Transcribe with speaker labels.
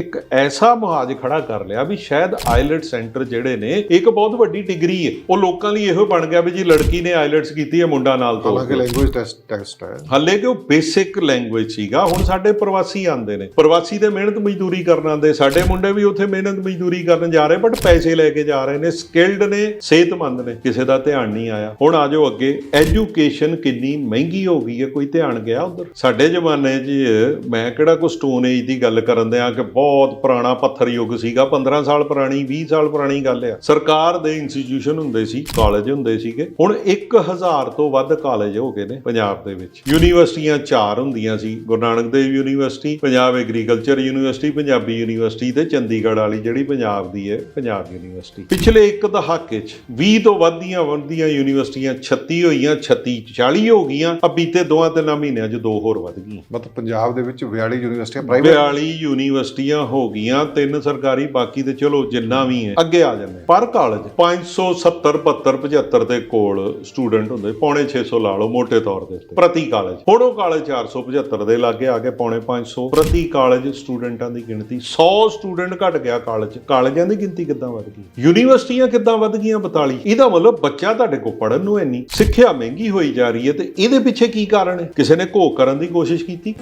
Speaker 1: ਇੱਕ ਐਸਾ ਮੁਹਾਜ ਖੜਾ ਕਰ ਲਿਆ ਵੀ ਸ਼ਾਇਦ ਆਈਲੈਟ ਸੈਂਟਰ ਜਿਹੜੇ ਨੇ ਇੱਕ ਬਹੁਤ ਵੱਡੀ ਡਿਗਰੀ ਹੈ ਉਹ ਲੋਕਾਂ ਲਈ ਇਹੋ ਬਣ ਗਿਆ ਵੀ ਜੀ ਲੜਕੀ ਨੇ ਆਈਲੈਟਸ ਕੀਤੀ ਹੈ ਮੁੰਡਾ ਨਾਲ ਤੋਰ
Speaker 2: ਹਾਲਾਂਕਿ। ਲੈਂਗੁਏਜ ਟੈਸਟ ਟੈਸਟ ਹੈ।
Speaker 1: ਹਾਲੇ ਕਿ ਉਹ ਬੇਸਿਕ ਲੈਂਗੁਏਜ ਸੀਗਾ। ਹੁਣ ਸਾਡੇ ਪ੍ਰਵਾਸੀ ਆਉਂਦੇ ਨੇ। ਪ੍ਰਵਾਸੀ ਤੇ ਮਿਹਨਤ ਮਜ਼ਦੂਰੀ ਕਰਨ ਆਉਂਦੇ। ਸਾਡੇ ਮੁੰਡੇ ਵੀ ਉੱਥੇ ਮਿਹਨਤ ਮਜ਼ਦੂਰੀ ਕਰਨ ਜਾ ਰਹੇ ਬਟ ਪੈਸੇ ਲੈ ਕੇ ਜਾ ਰਹੇ ਨੇ। ਸਕਿਲਡ ਨੇ ਸਿਹਤਮੰਦ ਨੇ। ਕਿਸੇ ਦਾ ਧਿਆਨ ਨਹੀਂ ਆਇਆ। ਹੁਣ ਆ ਜਾਓ ਅੱਗੇ। ਐਜੂਕੇਸ਼ਨ ਕਿੰਨੀ ਮਹਿੰਗੀ ਹੋ ਗਈ ਹੈ। ਕੋਈ ਧਿਆਨ ਗਿਆ ਉਧਰ? ਸਾਡੇ ਜ਼ਮਾਨੇ 'ਚ ਮੈਂ ਕਿਹੜਾ ਕੋ ਸਟੋਨ ਏਜ ਦੀ ਗੱਲ ਕਰਨ ਦਿਆਂ ਕਿ ਬਹੁਤ ਪੁਰਾਣਾ ਪੱਥਰ ਯੁੱਗ ਸੀਗਾ 15 ਸਾਲ ਪੁਰਾਣੀ 20 ਸਾਲ ਪੁਰਾਣੀ ਗੱਲ ਆ। ਸਰਕਾਰ ਦੇ ਇੰਸਟੀਟਿਊਸ਼ਨ ਹੁੰਦੇ ਸੀ ਕਾਲਜ ਹੁੰਦੇ ਸੀਗੇ। ਹੁਣ 1000 ਤੋਂ ਵੱਧ ਕਾਲਜ ਹੋ ਗਏ ਨੇ ਪੰਜਾਬ ਦੇ ਵਿੱਚ। ਯੂਨੀਵਰਸਿਟੀਆਂ ਚਾਰ ਹੁੰਦੀਆਂ ਸੀ Guru Nanak Dev university Punjab agriculture university Punjabi university ਤੇ ਚੰਡੀਗੜ੍ਹ ਵਾਲੀ ਜਿਹੜੀ ਪੰਜਾਬ ਦੀ ਹੈ ਪੰਜਾਬ ਯੂਨੀਵਰਸਿਟੀ। ਪਿਛਲੇ ਇੱਕ ਦਹਾਕੇ 'ਚ 20 ਤੋਂ ਵੱਧ ਦੀਆਂ ਵੱਧਦੀਆਂ ਯੂਨੀਵਰਸਿਟੀਆਂ 36 ਹੋਈਆਂ 36 40 ਹੋ ਗਈਆਂ। ਆ ਬੀਤੇ ਦੋਆਂ ਤਿੰਨਾਂ ਮਹੀਨਿਆਂ 'ਚ ਦੋ ਹੋਰ ਵੱਧ ਗਈਆਂ।
Speaker 2: ਮਤਲਬ ਪੰਜਾਬ ਦੇ ਵਿੱਚ 42 ਯੂਨੀਵਰਸਿਟੀਆਂ ਪ੍ਰਾਈਵੇਟ
Speaker 1: 42 ਯੂਨੀਵਰਸਿਟੀਆਂ ਹੋ ਗਈਆਂ, ਤਿੰਨ ਸਰਕਾਰੀ, ਬਾਕੀ ਤੇ ਚਲੋ ਜਿੰਨਾ ਵੀ ਹੈ, ਅੱਗੇ ਆ ਜਾਂਦੇ ਪਰ ਕਾਲਜ 570 72 75 ਦੇ ਕੋਲ ਸਟੂਡੈਂਟ ਹੁੰਦੇ, ਪੌਣੇ 600 ਲਾ ਲਓ ਮੋٹے ਤੌਰ ਦੇ ਉੱਤੇ। ਪ੍ਰਤੀ ਕਾਲਜ ਹੁਣ ਉਹ ਕਾਲਜ 475 ਦੇ ਲਾਗੇ ਆ ਕੇ ਪੌਣੇ 500 ਪ੍ਰਤੀ ਕਾਲਜ ਸਟੂਡੈਂਟਾਂ ਦੀ ਗਿਣਤੀ 100 ਸਟੂਡੈਂਟ ਘਟ ਗਿਆ ਕਾਲਜ ਕਾਲਜਾਂ ਦੀ ਗਿਣਤੀ ਕਿੱਦਾਂ ਵੱਧ ਗਈ? ਯੂਨੀਵਰਸਿਟੀਆਂ ਕਿੱਦਾਂ ਵੱਧ ਗਈਆਂ 42 ਇਹਦਾ ਮਤਲਬ ਬੱਚਾ ਤੁਹਾਡੇ ਕੋਲ ਪੜਨ ਨੂੰ ਇੰਨੀ ਸਿੱਖਿਆ ਮਹਿੰਗੀ ਹੋਈ ਜਾ ਰਹੀ ਹੈ ਤੇ ਇਹਦੇ ਪਿੱਛੇ ਕੀ ਕਾਰਨ ਹੈ? ਕਿਸੇ ਨੇ ਘੋਖ ਕਰਨ ਦੀ ਕੋਸ਼ਿਸ਼ ਕੀਤੀ?